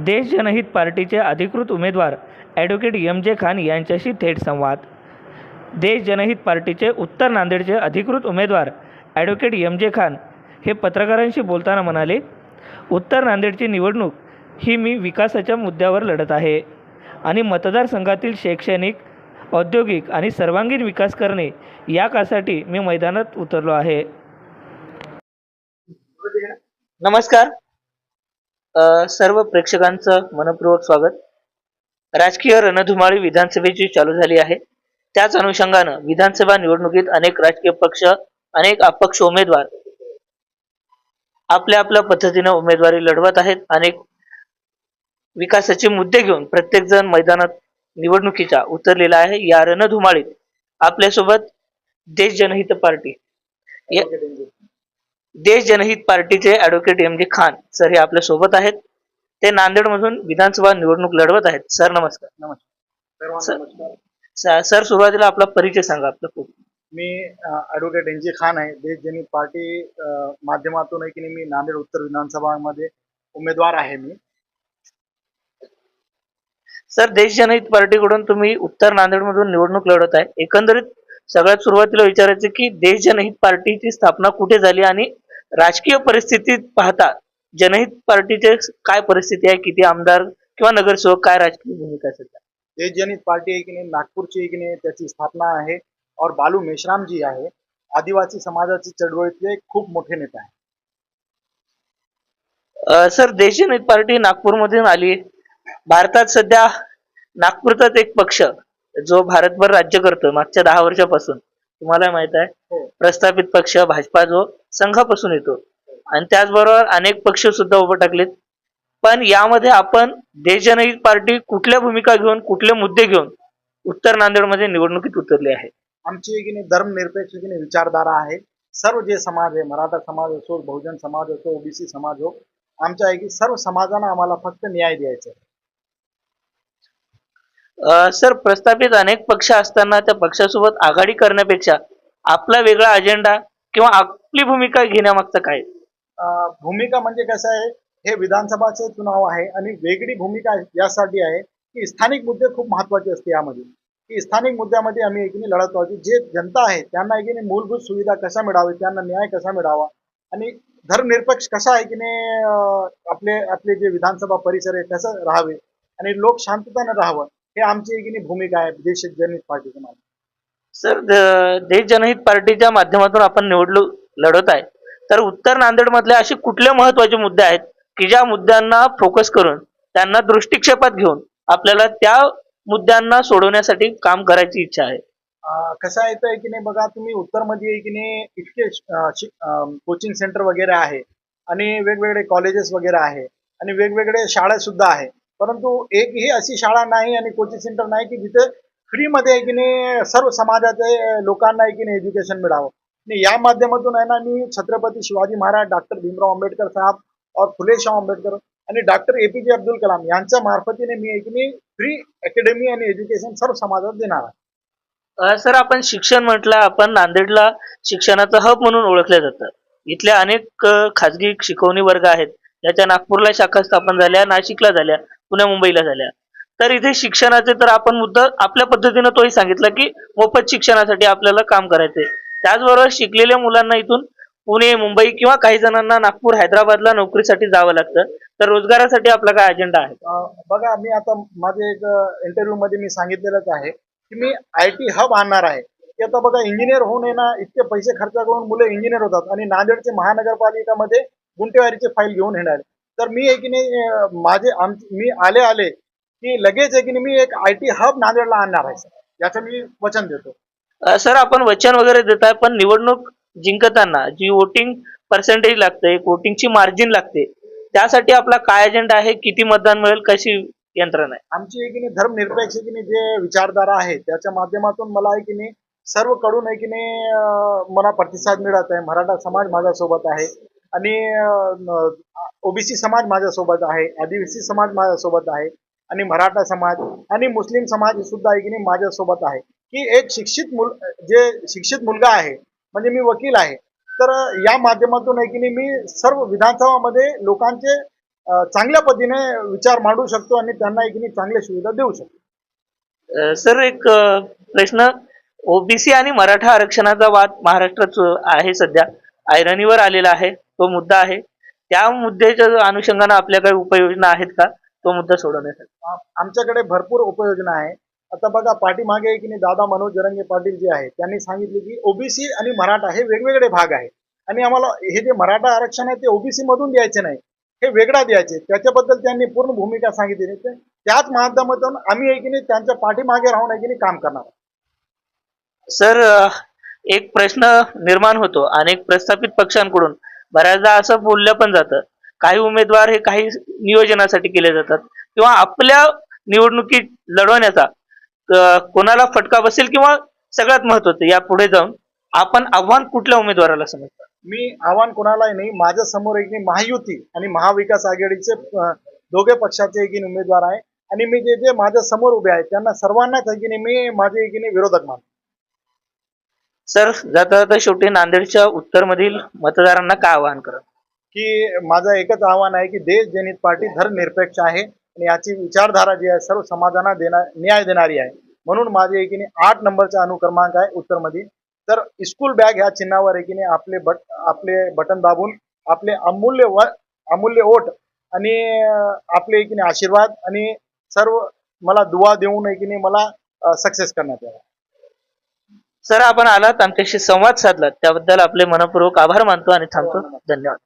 देश जनहित पार्टीचे अधिकृत उमेदवार ॲडव्होकेट एम जे खान यांच्याशी थेट संवाद. देश जनहित पार्टीचे उत्तर नांदेडचे अधिकृत उमेदवार ॲडव्होकेट एम जे खान हे पत्रकारांशी बोलताना म्हणाले उत्तर नांदेडची निवडणूक ही मी विकासाच्या मुद्द्यावर लढत आहे आणि मतदारसंघातील शैक्षणिक औद्योगिक आणि सर्वांगीण विकास करणे या कासाठी मी मैदानात उतरलो आहे. नमस्कार. सर्व प्रेक्षकांचं मनपूर्वक स्वागत. राजकीय रणधुमाळी विधानसभेची चालू झाली आहे. त्याच अनुषंगानं विधानसभा निवडणुकीत अनेक राजकीय पक्ष अनेक अपक्ष उमेदवार आपल्या आपल्या पद्धतीनं उमेदवारी लढवत आहेत. अनेक विकासाचे मुद्दे घेऊन प्रत्येक जण मैदानात निवडणुकीच्या उतरलेला आहे. या रणधुमाळीत आपल्यासोबत देश जनहित पार्टी. या- देश जनहित पार्टीचे ऍडव्होकेट एम जे खान सर हे आपल्यासोबत आहेत. ते नांदेड मधून विधानसभा निवडणूक लढवत आहेत. सर नमस्कार. सर- नमस्कार. सर सुरुवातीला आपला परिचय सांगा आपला पूर्ण. मी ॲडव्होकेट एन जी खान आहे. देश जनहित पार्टी अ, माध्यमातून आहे की नाही मी नांदेड उत्तर विधानसभामध्ये उमेदवार आहे मी. सर देश जनहित पार्टीकडून तुम्ही उत्तर नांदेड मधून निवडणूक लढवत आहे. एकंदरीत सगळ्यात सुरुवातीला विचारायचं की देश जनहित पार्टीची स्थापना कुठे झाली आणि राजकीय परिस्थितीत पाहता जनहित पार्टीचे काय परिस्थिती आहे? किती आमदार किंवा नगरसेवक काय राजकीय भूमिका आहे सध्या? देश जनहित पार्टी आहे की नाही नागपूरची आहे की नाही त्याची स्थापना आहे और बालू मेश्राम जी आहे. आदिवासी समाजाची चळवळीतले खूप मोठे नेता आहे अ, सर देश जनहित पार्टी नागपूरमधून आली भारतात सध्या नागपूरचाच एक पक्ष जो भारतभर राज्य करतो मागच्या दहा वर्षापासून. तुम्हाला माहीत आहे. हो. प्रस्थापित पक्ष भाजपा जो संघापासून येतो. आणि त्याचबरोबर अनेक पक्ष सुद्धा उभे टाकलेत. पण यामध्ये आपण देश जनहित पार्टी कुठल्या भूमिका घेऊन कुठले मुद्दे घेऊन उत्तर नांदेडमध्ये निवडणुकीत उतरली आहे? आमची की नाही धर्मनिरपेक्ष की नाही विचारधारा आहे. सर्व जे समाज आहे मराठा समाज असो बहुजन समाज असो ओबीसी समाज हो आमच्या आहे की सर्व समाजानं आम्हाला फक्त न्याय द्यायचा सर प्रस्थापित अनेक पक्ष असताना त्या पक्षासोबत आघाडी करण्यापेक्षा आपला वेगळा अजेंडा किंवा आपली भूमिका घेण्यामागचं काय? भूमिका म्हणजे कसं आहे? हे विधानसभाचे चुनाव आहे आणि वेगळी भूमिका यासाठी आहे की स्थानिक मुद्दे खूप महत्त्वाचे असते यामध्ये. की स्थानिक मुद्द्यामध्ये आम्ही एकीने लढत आहोत जे जनता आहे त्यांना एकीने मूलभूत सुविधा कशा मिळावी त्यांना न्याय कसा मिळावा? आणि धर्मनिरपेक्ष कसा आहे की नाही आपले आपले जे विधानसभा परिसर आहे कसं राहावे? आणि लोक शांतताने राहावं हे आमची एकीने भूमिका आहे देश जनहित पार्टीच्या सर देश जनहित पार्टीच्या माध्यमातून आपण निवडलो लढत आहे. तर उत्तर नांदेडमधले असे कुठले महत्त्वाचे मुद्दे आहेत की ज्या मुद्द्यांना फोकस करून त्यांना दृष्टिक्षेपात घेऊन आपल्याला त्या मुद्द्यांना सोडवण्यासाठी काम करायची इच्छा आहे? अं, कसं आहे की नाही बघा तुम्ही उत्तरमध्ये की नाही इतके कोचिंग सेंटर वगैरे आहे आणि वेगवेगळे कॉलेजेस वगैरे आहे आणि वेगवेगळे शाळा सुद्धा आहे. परंतु एकही अशी शाळा नाही आणि कोचिंग सेंटर नाही की जिथे फ्रीमध्ये आहे की नाही सर्व समाजाचे लोकांना आहे की नाही एज्युकेशन मिळावं? आणि या माध्यमातून आहे ना मी छत्रपती शिवाजी महाराज डॉक्टर भीमराव आंबेडकर साहेब और फुलेशाह आंबेडकर आणि डॉक्टर ए पी जे अब्दुल कलाम यांच्या मार्फतीने मी आहे की फ्री अकॅडमी आणि एज्युकेशन सर्व समाजात देणार आहे. सर आपण शिक्षण म्हटलं आपण नांदेडला शिक्षणाचा हब म्हणून ओळखलं जातं. इथल्या अनेक खाजगी शिकवणी वर्ग आहेत. ज्याच्या नागपूरला शाखा स्थापन झाल्या नाशिकला झाल्या पुण्या मुंबईला झाल्या. तर इथे शिक्षणाचे तर आपण मुद्दा आपल्या पद्धतीनं तोही सांगितलं की मोफत शिक्षणासाठी आपल्याला काम करायचंय. त्याचबरोबर शिकलेल्या मुलांना इथून पुणे मुंबई किंवा काही जणांना नागपूर हैदराबादला नोकरीसाठी जावं लागतं. तर रोजगारासाठी आपला काय अजेंडा आहे? बघा मी आता माझे एक इंटरव्ह्यू मध्ये मी सांगितलेलंच आहे की मी आय टी हब आणणार आहे. की आता बघा इंजिनियर होऊन आहे ना इतके पैसे खर्च करून मुलं इंजिनियर होतात आणि नांदेडचे महानगरपालिकामध्ये गुंटेवारीचे फाईल घेऊन येणार. तर मी एक नाही माझे आम मी आले आले की लगेच आहे की नाही मी एक आय टी हब नांदेडला आणणार आहे याचं मी वचन देतो. सर आपण वचन वगैरे देताय पण निवडणूक जिंकताना जी वोटिंग पर्सेंटेज लागते वोटिंगची मार्जिन लागते त्यासाठी आपला काय अजेंडा आहे किती मतदान मिळेल कशी यंत्रणा आहे? आमची आहे की नाही धर्मनिरपेक्ष आहे की नाही जे विचारधारा आहे त्याच्या माध्यमातून मला आहे की नाही सर्वकडून आहे की नाही मला प्रतिसाद मिळत आहे. मराठा समाज माझ्यासोबत आहे आणि ओबीसी समाज माझ्यासोबत आहे आदिवासी समाज माझ्यासोबत आहे. आणि मराठा समाज आणि मुस्लिम समाज सुद्धा आहे की नाही माझ्यासोबत आहे. की एक शिक्षित मुल जे शिक्षित मुलगा आहे म्हणजे मी वकील आहे तर या माध्यमातून आहे की नाही मी सर्व विधानसभामध्ये लोकांचे चांगल्या पद्धतीने विचार मांडू शकतो आणि त्यांना एक चांगल्या सुविधा देऊ शकतो. सर एक प्रश्न. ओबीसी आणि मराठा आरक्षणाचा वाद महाराष्ट्रात आहे सध्या. ऐरणीवर आलेला आहे तो मुद्दा आहे. त्या मुद्द्याच्या अनुषंगाने आपल्या काही उपाययोजना आहेत का? तो मुद्दा सोडवण्यासाठी. आमच्याकडे भरपूर उपयोजना आहे. आता बघा पाठीमागे की नाही दादा मनोज जरंगे पाटील जे आहे त्यांनी सांगितले की ओबीसी आणि मराठा हे वेगवेगळे भाग आहे आणि आम्हाला हे जे मराठा आरक्षण आहे ते ओबीसी मधून द्यायचे नाही. हे वेगळा द्यायचे. त्याच्याबद्दल त्यांनी पूर्ण भूमिका सांगितली त्याच माध्यमातून आम्ही आहे की नाही त्यांच्या पाठीमागे राहून आहे की नाही काम करणार सर एक प्रश्न निर्माण होतो अनेक प्रस्थापित पक्षांकडून. बऱ्याचदा असं बोललं पण जातं. काही उमेदवार हे काही नियोजनासाठी केले जातात. किंवा आपल्या निवडणुकीत लढवण्याचा कोणाला फटका बसेल किंवा सगळ्यात महत्वाचं या पुढे जाऊन आपण आव्हान कुठल्या उमेदवाराला समजतं? मी आव्हान कोणालाही नाही माझ्यासमोर एक महायुती आणि महाविकास आघाडीचे दोघे पक्षाचे एक उमेदवार आहे. आणि मी जे जे माझ्यासमोर उभे आहेत त्यांना सर्वांनाच आहे नाही मी माझे एक नाही विरोधक मानतो. सर जाता जाता शेवटी नांदेडच्या उत्तरमधील मतदारांना काय आवाहन करा की माझं एकच आव्हान आहे की देश जनहित पार्टी धर्मनिरपेक्ष आहे आणि याची विचारधारा जी आहे सर्व समाजांना देणार न्याय देणारी आहे. म्हणून माझे एकीने आठ नंबरचा अनुक्रमांक आहे उत्तरमध्ये. तर स्कूल बॅग ह्या चिन्हावर एकीने आपले बट आपले बटन दाबून आपले अमूल्य व अमूल्य ओट आणि आपले एकीने आशीर्वाद आणि सर्व मला दुवा देऊन एकीने मला सक्सेस करण्यात यावा. सर आपण आलात आमच्याशी संवाद साधलात. त्याबद्दल आपले मनपूर्वक आभार मानतो आणि थांबतो. धन्यवाद.